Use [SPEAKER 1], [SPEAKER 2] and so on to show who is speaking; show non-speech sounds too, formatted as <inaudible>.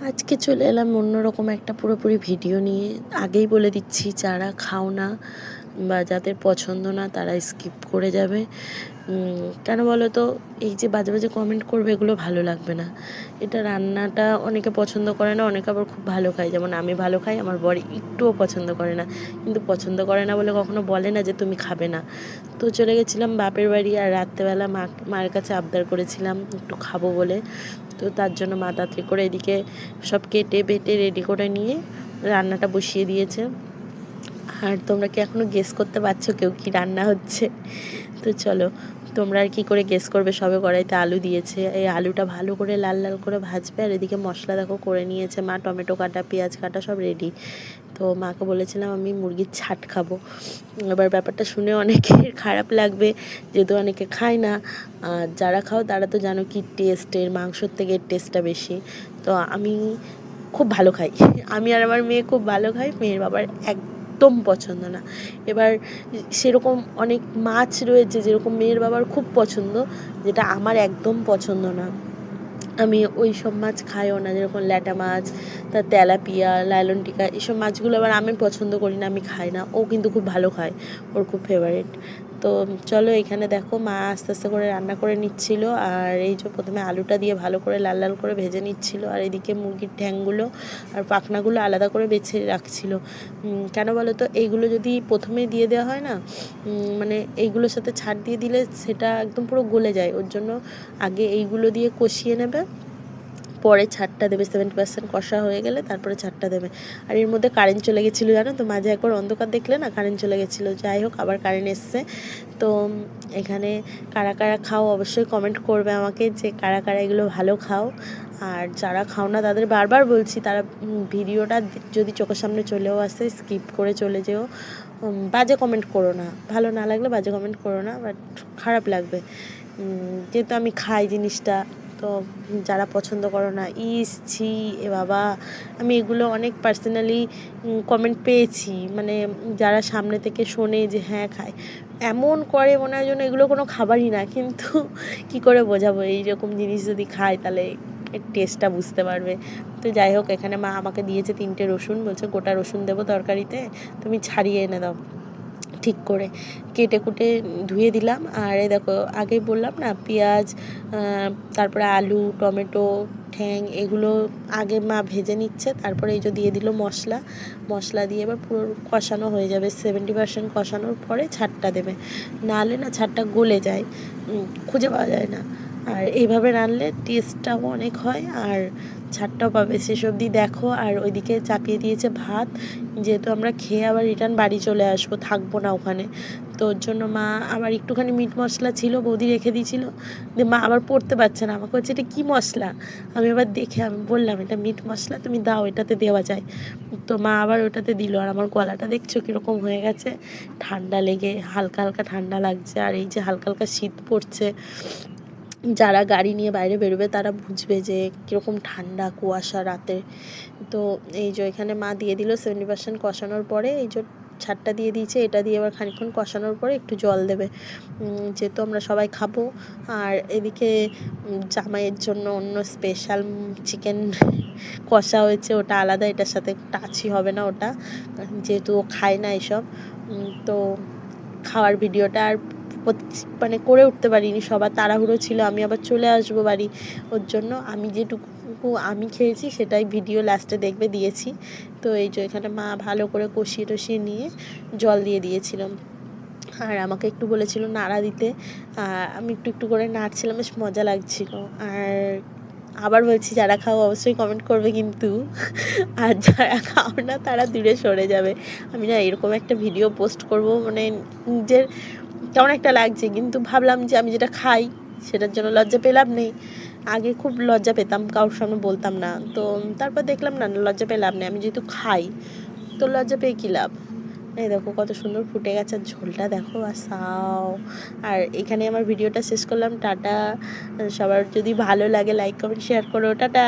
[SPEAKER 1] আজকে চলে এলাম অন্যরকম একটা পুরোপুরি ভিডিও নিয়ে। আগেই বলে দিচ্ছি যারা খাও না বা যাদের পছন্দ না, তারা স্কিপ করে যাবে। কেন বলো তো এই যে বাজে বাজে কমেন্ট করবে, এগুলো ভালো লাগবে না। এটা রান্নাটা অনেকে পছন্দ করে না, অনেকে আবার খুব ভালো খায়। যেমন আমি ভালো খাই, আমার বর একটুও পছন্দ করে না। কিন্তু পছন্দ করে না বলে কখনো বলে না যে, তুমি খাবে না। তো চলে গেছিলাম বাপের বাড়ি আর রাত্রেবেলা মা মায়ের কাছে আবদার করেছিলাম, একটু খাব বলে। তো তার জন্য মা তাড়াতাড়ি করে এদিকে সব কেটে, বেটে রেডি করে নিয়ে রান্নাটা বসিয়ে দিয়েছে। আর তোমরা কি এখনও গেস করতে পারছ কেউ কি রান্না হচ্ছে? তো চলো, তোমরা আর কি করে গেস করবে? সবে কড়াইতে আলু দিয়েছে। এই আলুটা ভালো করে লাল লাল করে ভাজবে আর এদিকে মশলা দেখো করে নিয়েছে। মা টমেটো কাটা, পেঁয়াজ কাটা সব রেডি তো মাকে বলেছিলাম, আমি মুরগির ছাট খাব। এবার ব্যাপারটা শুনে অনেকের খারাপ লাগবে, যেহেতু অনেকে খায় না। আর যারা খাও তারা তো জানো কি টেস্টের মাংসর থেকে টেস্টটা বেশি। তো আমি খুব ভালো খাই। আমি আর আমার মেয়ে খুব ভালো খাই, মেয়ের বাবার একদম পছন্দ না। এবার সেরকম অনেক মাছ রয়েছে যেরকম মেয়ের বাবার খুব পছন্দ, যেটা আমার একদম পছন্দ না। আমি ওই সব মাছ খাইও না, যেরকম ল্যাটা মাছ, তার তেলাপিয়া লাইলনটিকা এইসব মাছগুলো আবার আমি পছন্দ করি না, আমি খাই না। ও কিন্তু খুব ভালো খায়, ওর খুব ফেভারিট তো চলো এখানে দেখো মা আস্তে আস্তে করে রান্না করে নিচ্ছিল আর এই যে প্রথমে আলুটা দিয়ে ভালো করে লাল লাল করে ভেজে নিচ্ছিল আর এদিকে মুরগির ঠ্যাংগুলো আর পাখনাগুলো আলাদা করে বেছে রাখছিল। কেন বলো তো? এইগুলো যদি প্রথমেই দিয়ে দেওয়া হয় না মানে এইগুলোর সাথে ছাড় দিয়ে দিলে সেটা একদম পুরো গলে যায়। ওর জন্য আগে এইগুলো দিয়ে কষিয়ে নেবে। পরে ছাড়টা দেবে সেভেন্টি পার্সেন্ট কষা হয়ে গেলে তারপরে ছাড়টা দেবে। আর এর মধ্যে কারেন্ট চলে গেছিল জানো? তো মাঝে একবার অন্ধকার দেখলে না কারেন্ট চলে গেছিল। যাই হোক, আবার কারেন্ট এসছে। তো এখানে কারা কারা খাও অবশ্যই কমেন্ট করবে আমাকে যে কারা কারা এগুলো ভালো খাও। আর যারা খাও না তাদের বারবার বলছি, তারা ভিডিওটা যদি চোখের সামনে চলেও আসে স্কিপ করে চলে যেও। বাজে কমেন্ট করো না। ভালো না লাগলে বাজে কমেন্ট করো না বাট খারাপ লাগবে। যেহেতু আমি খাই জিনিসটা। তো যারা পছন্দ করো না, ইস, ছি, এ বাবা, আমি এগুলো অনেক পার্সোনালি কমেন্ট পেয়েছি। মানে যারা সামনে থেকে শোনে যে হ্যাঁ খায়। এমন করে মনে হয় যেন এগুলো কোনো খাবারই না, কিন্তু <laughs> কি করে বোঝাবো? এইরকম জিনিস যদি খায়, তাহলে এর টেস্টটা বুঝতে পারবে। তো যাই হোক, এখানে মা আমাকে দিয়েছে তিনটে রসুন। বলছে, গোটা রসুন দেবো তরকারিতে, তুমি ছাড়িয়ে এনে দাও। ঠিক করে কেটে কুটে ধুয়ে দিলাম। আর এই দেখো আগে বললাম না, পেঁয়াজ তারপরে আলু, টমেটো, ঠ্যাং এগুলো আগে মা ভেজে নিচ্ছে, তারপরে এই যে দিয়ে দিল মশলা। মশলা দিয়ে এবার পুরো কষানো হয়ে যাবে। সেভেন্টি পার্সেন্ট কষানোর পরে ছাড়টা দেবে। নাহলে না ছাড়টা গলে যায়। খুঁজে পাওয়া যায় না। আর এইভাবে রানলে টেস্টটাও অনেক হয় আর ছাড়টাও পাবে। শেষ অবধি দেখো আর ওইদিকে চাপিয়ে দিয়েছে ভাত। যেহেতু আমরা খেয়ে আবার রিটার্ন বাড়ি চলে আসব, থাকব না ওখানে। তো ওর জন্য মা আবার একটুখানি মিট মশলা ছিল, বৌদি রেখে দিয়েছিল। দিয়ে মা আবার পড়তে পারছে না। আমাকে বলছে, এটা কী মশলা? আমি আবার দেখে, আমি বললাম, এটা মিট মশলা, তুমি দাও, এটাতে দেওয়া যায়। তো মা আবার ওটাতে দিল। আর আমার গলাটা দেখছ কীরকম হয়ে গেছে। ঠান্ডা লেগে, হালকা হালকা ঠান্ডা লাগছে। আর এই যে হালকা হালকা শীত পড়ছে যারা গাড়ি নিয়ে বাইরে বেরোবে তারা বুঝবে যে কীরকম ঠান্ডা কুয়াশা রাতে। তো এই যে এখানে মা দিয়ে দিল সেভেন্টি পার্সেন্ট কষানোর পরে এই যে ছাড়টা দিয়ে দিয়েছে, এটা দিয়ে এবার খানিকক্ষণ কষানোর পরে একটু জল দেবে। যেহেতু আমরা সবাই খাব। আর এদিকে জামাইয়ের জন্য অন্য স্পেশাল চিকেন কষা হয়েছে, ওটা আলাদা, এটার সাথে টাচই হবে না ওটা। যেহেতু ও খায় না এসব। তো খাওয়ার ভিডিওটা আর মানে করে উঠতে পারিনি, সবার তাড়াহুড়ো ছিল, আমি আবার চলে আসব বাড়ি। ওর জন্য আমি যেটুকু আমি খেয়েছি সেটাই ভিডিও লাস্টে দেখবে দিয়েছি। তো এই যে এখানে মা ভালো করে কষিয়ে টষিয়ে নিয়ে জল দিয়ে দিয়েছিলাম। আর আমাকে একটু বলেছিল নাড়া দিতে। আমি একটু একটু করে নাড়ছিলাম, বেশ মজা লাগছিল। আর আবার বলছি, যারা খাও অবশ্যই কমেন্ট করবে কিন্তু। আর যারা খাও না, তারা দূরে সরে যাবে। আমি না এরকম একটা ভিডিও পোস্ট করব মানে নিজের কেমন একটা লাগছে, কিন্তু ভাবলাম যে আমি যেটা খাই, সেটার জন্য লজ্জা পেলাম নেই। আগে খুব লজ্জা পেতাম, কারোর সামনে বলতাম না। তো তারপর দেখলাম, না লজ্জা পেলাম নেই, আমি যেহেতু খাই, তো লজ্জা পেয়ে কী লাভ? এই দেখো, কত সুন্দর ফুটে গেছে আর ঝোলটা দেখো আর সাও আর এখানে আমার ভিডিওটা শেষ করলাম, টাটা। সবার যদি ভালো লাগে লাইক কমেন্ট শেয়ার করো, টাটা।